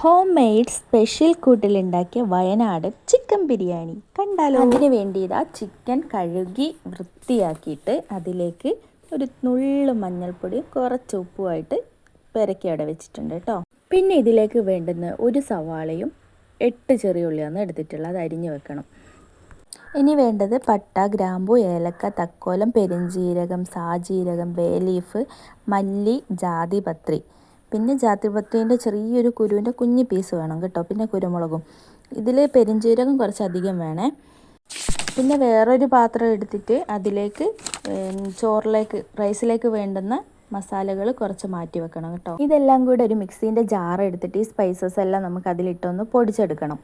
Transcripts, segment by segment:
Home made special കൂട്ടിലുണ്ടാക്കിയ Wayanad chicken biryani. കണ്ടാലോ? അതിന് വേണ്ടി ഇതാ ചിക്കൻ കഴുകി വൃത്തിയാക്കിയിട്ട് അതിലേക്ക് ഒരു നുള്ളു മഞ്ഞൾപ്പൊടിയും കുറച്ച് ഉപ്പുമായിട്ട് പെരക്കി അവിടെ വെച്ചിട്ടുണ്ട് കേട്ടോ പിന്നെ ഇതിലേക്ക് വേണ്ടുന്ന ഒരു സവാളയും എട്ട് ചെറിയ ഉള്ളിയാണ് എടുത്തിട്ടുള്ളത്. അരിഞ്ഞു വെക്കണം. ഇനി വേണ്ടത് പട്ട ഗ്രാമ്പു ഏലക്ക തക്കോലം പെരിഞ്ജീരകം സാജീരകം ബേ ലീഫ് മല്ലി ജാതിപത്രി പിന്നെ ജാതിപത്രീന്റെ ചെറിയൊരു കുരുവിന്റെ കുഞ്ഞു പീസ് വേണം കേട്ടോ പിന്നെ കുരുമുളകും. ഇതിൽ പെരിഞ്ചീരകം കുറച്ചധികം വേണേ. പിന്നെ വേറൊരു പാത്രം എടുത്തിട്ട് അതിലേക്ക് ചോറിലേക്ക് റൈസിലേക്ക് വേണ്ടുന്ന മസാലകൾ കുറച്ച് മാറ്റി വെക്കണം കേട്ടോ. ഇതെല്ലാം കൂടെ ഒരു മിക്സീന്റെ ജാർ എടുത്തിട്ട് ഈ സ്പൈസസ് എല്ലാം നമുക്ക് അതിലിട്ടൊന്ന് പൊടിച്ചെടുക്കണം.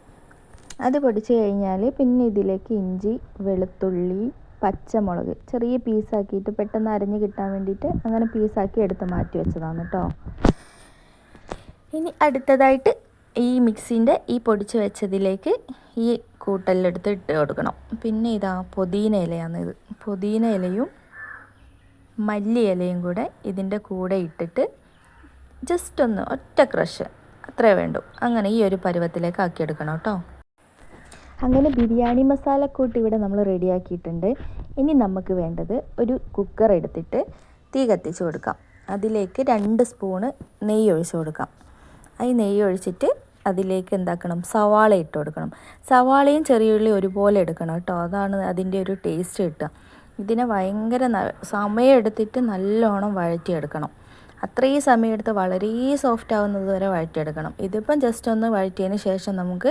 അത് പൊടിച്ച് കഴിഞ്ഞാൽ പിന്നെ ഇതിലേക്ക് ഇഞ്ചി വെളുത്തുള്ളി പച്ചമുളക് ചെറിയ പീസാക്കിയിട്ട് പെട്ടെന്ന് അരഞ്ഞ് കിട്ടാൻ വേണ്ടിയിട്ട് അങ്ങനെ പീസാക്കി എടുത്ത് മാറ്റി വെച്ചതാണ് കേട്ടോ. ഇനി അടുത്തതായിട്ട് ഈ മിക്സിന്റെ ഈ പൊടിച്ച് വെച്ചതിലേക്ക് ഈ കൂട്ടലെടുത്ത് ഇട്ട് കൊടുക്കണം. പിന്നെ ഇതാ പുതിന ഇലയാണ് ഇത്. പുതിന ഇലയും മല്ലി ഇലയും കൂടെ ഇതിന്റെ കൂടെ ഇട്ടിട്ട് ജസ്റ്റ് ഒന്ന് ഒറ്റ ക്രഷ് അത്രേ വേണ്ടു. അങ്ങനെ ഈ ഒരു പരുവത്തിലേക്ക് ആക്കിയെടുക്കണം കേട്ടോ. അങ്ങനെ ബിരിയാണി മസാലക്കൂട്ട് ഇവിടെ നമ്മൾ റെഡിയാക്കിയിട്ടുണ്ട് ഇനി നമുക്ക് വേണ്ടത് ഒരു കുക്കർ എടുത്തിട്ട് തീ കത്തിച്ച് കൊടുക്കാം. അതിലേക്ക് രണ്ട് സ്പൂണ് നെയ്യ് ഒഴിച്ച് കൊടുക്കാം. ഈ നെയ്യ് ഒഴിച്ചിട്ട് അതിലേക്ക് എന്താക്കണം? സവാള ഇട്ട് കൊടുക്കണം. സവാളയും ചെറിയുള്ളി ഒരുപോലെ എടുക്കണം കേട്ടോ. അതാണ് അതിന്റെ ഒരു ടേസ്റ്റ് കിട്ടുക. ഇതിനെ ഭയങ്കര സമയം എടുത്തിട്ട് നല്ലോണം വഴറ്റിയെടുക്കണം. അത്രയും സമയമെടുത്ത് വളരെ സോഫ്റ്റ് ആവുന്നത് വരെ വഴറ്റിയെടുക്കണം. ഇതിപ്പം ജസ്റ്റ് ഒന്ന് വഴറ്റിയതിന് ശേഷം നമുക്ക്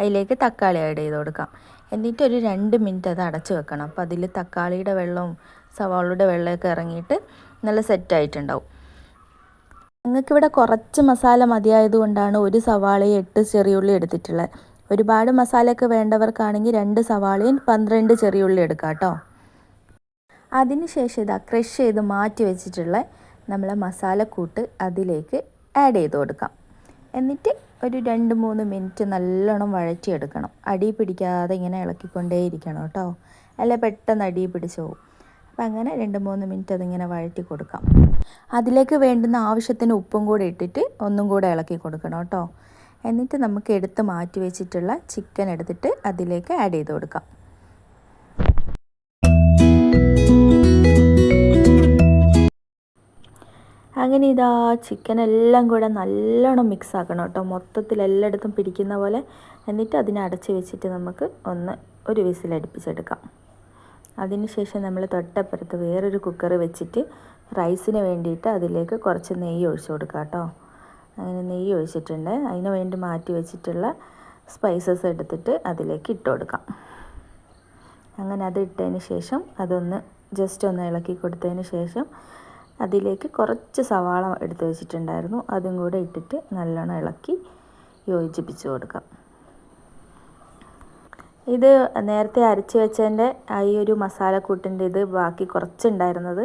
അതിലേക്ക് തക്കാളി ആഡ് ചെയ്ത് കൊടുക്കാം. എന്നിട്ട് ഒരു രണ്ട് മിനിറ്റ് അത് അടച്ചു വെക്കണം. അപ്പോൾ അതിൽ തക്കാളിയുടെ വെള്ളവും സവാളയുടെ വെള്ളമൊക്കെ ഇറങ്ങിയിട്ട് നല്ല സെറ്റായിട്ടുണ്ടാവും നിങ്ങൾക്കിവിടെ കുറച്ച് മസാല മതിയായതുകൊണ്ടാണ് ഒരു സവാളയും എട്ട് ചെറിയുള്ളി എടുത്തിട്ടുള്ളത്. ഒരുപാട് മസാലയൊക്കെ വേണ്ടവർക്കാണെങ്കിൽ രണ്ട് സവാളയും പന്ത്രണ്ട് ചെറിയുള്ളി എടുക്കാം കേട്ടോ. അതിനുശേഷം ഇതാ ക്രഷ് ചെയ്ത് മാറ്റി വെച്ചിട്ടുള്ള നമ്മളെ മസാലക്കൂട്ട് അതിലേക്ക് ആഡ് ചെയ്ത് കൊടുക്കാം. എന്നിട്ട് ഒരു രണ്ട് മൂന്ന് മിനിറ്റ് നല്ലോണം വഴറ്റിയെടുക്കണം. അടി പിടിക്കാതെ ഇങ്ങനെ ഇളക്കിക്കൊണ്ടേയിരിക്കണം കേട്ടോ. അല്ലെ പെട്ടെന്ന് അടി പിടിച്ചു പോകും. അപ്പം അങ്ങനെ രണ്ട് മൂന്ന് മിനിറ്റ് അതിങ്ങനെ വഴറ്റി കൊടുക്കാം. അതിലേക്ക് വേണ്ടുന്ന ആവശ്യത്തിന് ഉപ്പും കൂടെ ഇട്ടിട്ട് ഒന്നും കൂടെ ഇളക്കി കൊടുക്കണം കേട്ടോ. എന്നിട്ട് നമുക്ക് എടുത്ത് മാറ്റി വെച്ചിട്ടുള്ള ചിക്കൻ എടുത്തിട്ട് അതിലേക്ക് ആഡ് ചെയ്ത് കൊടുക്കാം. അങ്ങനെ ഇതാ ചിക്കൻ എല്ലാം കൂടെ നല്ലോണം മിക്സ് ആക്കണം കേട്ടോ. മൊത്തത്തിൽ എല്ലായിടത്തും പിടിക്കുന്ന പോലെ. എന്നിട്ട് അതിനെ അടച്ച് വെച്ചിട്ട് നമുക്ക് ഒന്ന് ഒരു വിസിലടുപ്പിച്ചെടുക്കാം. അതിനുശേഷം നമ്മൾ തൊട്ടപ്പുറത്ത് വേറൊരു കുക്കർ വെച്ചിട്ട് റൈസിന് വേണ്ടിയിട്ട് അതിലേക്ക് കുറച്ച് നെയ്യ് ഒഴിച്ചു കൊടുക്കുക കേട്ടോ. അങ്ങനെ നെയ്യ് ഒഴിച്ചിട്ടുണ്ട്. അതിന് വേണ്ടി മാറ്റി വെച്ചിട്ടുള്ള സ്പൈസസ് എടുത്തിട്ട് അതിലേക്ക് ഇട്ട് കൊടുക്കാം. അങ്ങനെ അത് ഇട്ടതിന് ശേഷം അതൊന്ന് ജസ്റ്റ് ഒന്ന് ഇളക്കി കൊടുത്തതിന് ശേഷം അതിലേക്ക് കുറച്ച് സവാള എടുത്ത് വെച്ചിട്ടുണ്ടായിരുന്നു. അതും കൂടെ ഇട്ടിട്ട് നല്ലോണം ഇളക്കി യോജിപ്പിച്ച് കൊടുക്കാം. ഇത് നേരത്തെ അരച്ച് വെച്ചതിന്റെ ഈ ഒരു മസാലക്കൂട്ടിന്റെ ഇത് ബാക്കി കുറച്ചുണ്ടായിരുന്നത്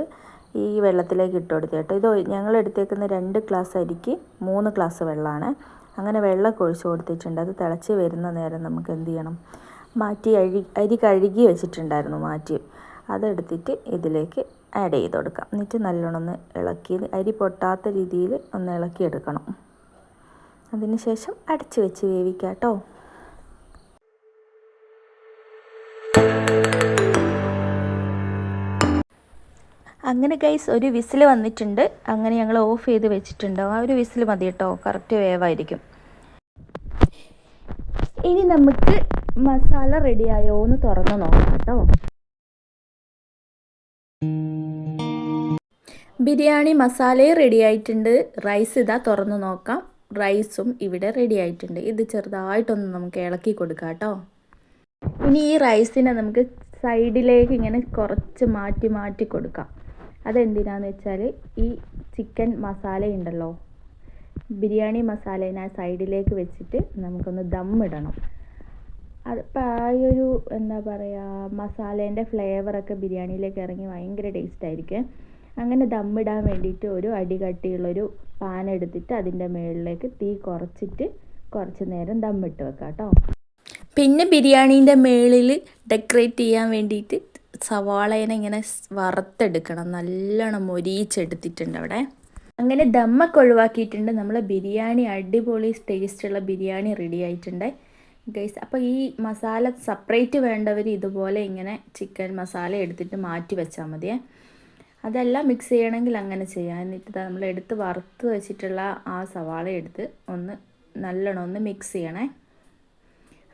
ഈ വെള്ളത്തിലേക്ക് ഇട്ട് കൊടുത്തു കേട്ടോ. ഇത് ഞങ്ങൾ എടുത്തേക്കുന്ന രണ്ട് ഗ്ലാസ് അരിക്ക് മൂന്ന് ഗ്ലാസ് വെള്ളമാണ്. അങ്ങനെ വെള്ളം ഒഴിച്ച് കൊടുത്തിട്ടുണ്ട്. അത് തിളച്ച് വരുന്ന നേരം നമുക്ക് എന്ത് ചെയ്യണം? മാറ്റി അഴി അരി കഴുകി വെച്ചിട്ടുണ്ടായിരുന്നു മാറ്റി. അതെടുത്തിട്ട് ഇതിലേക്ക് ആഡ് ചെയ്ത് കൊടുക്കാം. എന്നിട്ട് നല്ലോണം ഒന്ന് ഇളക്കി അരി പൊട്ടാത്ത രീതിയിൽ ഒന്ന് ഇളക്കിയെടുക്കണം അതിനുശേഷം അടച്ച് വെച്ച് വേവിക്കാം കേട്ടോ. അങ്ങനെ ഗൈസ് ഒരു വിസിൽ വന്നിട്ടുണ്ട്. അങ്ങനെ ഞങ്ങൾ ഓഫ് ചെയ്ത് വെച്ചിട്ടുണ്ട്. ആ ഒരു വിസിൽ മതി കേട്ടോ. കറക്റ്റ് വേവായിരിക്കും. ഇനി നമുക്ക് മസാല റെഡിയായോ എന്ന് തുറന്ന് നോക്കാം കേട്ടോ. ബിരിയാണി മസാലയും റെഡി ആയിട്ടുണ്ട്. റൈസ് ഇതാ തുറന്ന് നോക്കാം. റൈസും ഇവിടെ റെഡി ആയിട്ടുണ്ട്. ഇത് ചെറുതായിട്ടൊന്ന് നമുക്ക് ഇളക്കി കൊടുക്കാം കേട്ടോ. ഇനി ഈ റൈസിനെ നമുക്ക് സൈഡിലേക്ക് ഇങ്ങനെ കുറച്ച് മാറ്റി മാറ്റി കൊടുക്കാം. അതെന്തിനാന്ന് വെച്ചാൽ ഈ ചിക്കൻ മസാല ഉണ്ടല്ലോ. ബിരിയാണി മസാലേനെ സൈഡിലേക്ക് വെച്ചിട്ട് നമുക്കൊന്ന് ദം ഇടണം. അത് ഇപ്പം ആ ഒരു എന്താ പറയുക മസാലേന്റെ ഫ്ലേവറൊക്കെ ബിരിയാണിയിലേക്ക് ഇറങ്ങി ഭയങ്കര ടേസ്റ്റ് ആയിരിക്കും. അങ്ങനെ ദമ്മിടാൻ വേണ്ടിയിട്ട് ഒരു അടി കട്ടിയുള്ളൊരു പാൻ എടുത്തിട്ട് അതിന്റെ മുകളിലേക്ക് തീ കുറച്ചിട്ട് കുറച്ച് നേരം ദമ്മിട്ട് വെക്കാം കേട്ടോ പിന്നെ ബിരിയാണീന്റെ മുകളിൽ ഡെക്കറേറ്റ് ചെയ്യാൻ വേണ്ടിയിട്ട് സവാളേനെ ഇങ്ങനെ വറുത്തെടുക്കണം. നല്ലോണം മൊരിയിച്ചെടുത്തിട്ടുണ്ട് അവിടെ. അങ്ങനെ ദമ്മൊക്കെ ഒഴിവാക്കിയിട്ടുണ്ട്. നമ്മൾ ബിരിയാണി അടിപൊളി ടേസ്റ്റുള്ള ബിരിയാണി റെഡി ആയിട്ടുണ്ട്. ഗൈസ് അപ്പോൾ ഈ മസാല സെപ്പറേറ്റ് വേണ്ടവർ ഇതുപോലെ ഇങ്ങനെ ചിക്കൻ മസാല എടുത്തിട്ട് മാറ്റി വെച്ചാൽ മതിയേ. അതെല്ലാം മിക്സ് ചെയ്യണമെങ്കിൽ അങ്ങനെ ചെയ്യാം. എന്നിട്ട് നമ്മൾ എടുത്ത് വറുത്ത് വെച്ചിട്ടുള്ള ആ സവാള എടുത്ത് ഒന്ന് നല്ലോണം ഒന്ന് മിക്സ് ചെയ്യണേ.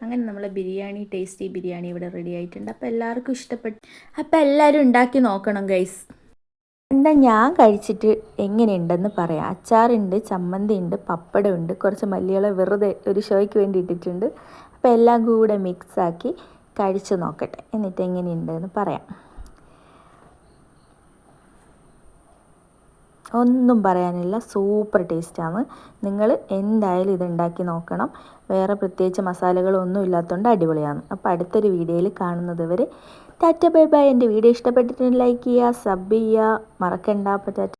അങ്ങനെ നമ്മളെ ബിരിയാണി ടേസ്റ്റി ബിരിയാണി ഇവിടെ റെഡി ആയിട്ടുണ്ട്. അപ്പോൾ എല്ലാവർക്കും ഇഷ്ടപ്പെട്ടു അപ്പോൾ എല്ലാവരും ഉണ്ടാക്കി നോക്കണം ഗൈസ് എന്താ ഞാൻ കഴിച്ചിട്ട് എങ്ങനെയുണ്ടെന്ന് പറയാം. അച്ചാറുണ്ട് ചമ്മന്തി ഉണ്ട് പപ്പടമുണ്ട് കുറച്ച് മല്ലികളെ വെറുതെ ഒരു ഷോയ്ക്ക് വേണ്ടി ഇട്ടിട്ടുണ്ട്. അപ്പോൾ എല്ലാം കൂടെ മിക്സാക്കി കഴിച്ച് നോക്കട്ടെ. എന്നിട്ട് എങ്ങനെയുണ്ടെന്ന് പറയാം. ഒന്നും പറയാനില്ല. സൂപ്പർ ടേസ്റ്റാണ്. നിങ്ങൾ എന്തായാലും ഇത് ഉണ്ടാക്കി നോക്കണം. വേറെ പ്രത്യേകിച്ച് മസാലകളൊന്നും ഇല്ലാത്തതുകൊണ്ട് അടിപൊളിയാണ്. അപ്പോൾ അടുത്തൊരു വീഡിയോയിൽ കാണുന്നത് വരെ ടാറ്റ ബൈ ബൈ. എന്റെ വീഡിയോ ഇഷ്ടപ്പെട്ടിട്ടുണ്ടെങ്കിൽ ലൈക്ക് ചെയ്യുക സബ് ചെയ്യുക. മറക്കണ്ട. അപ്പോൾ ടാറ്റ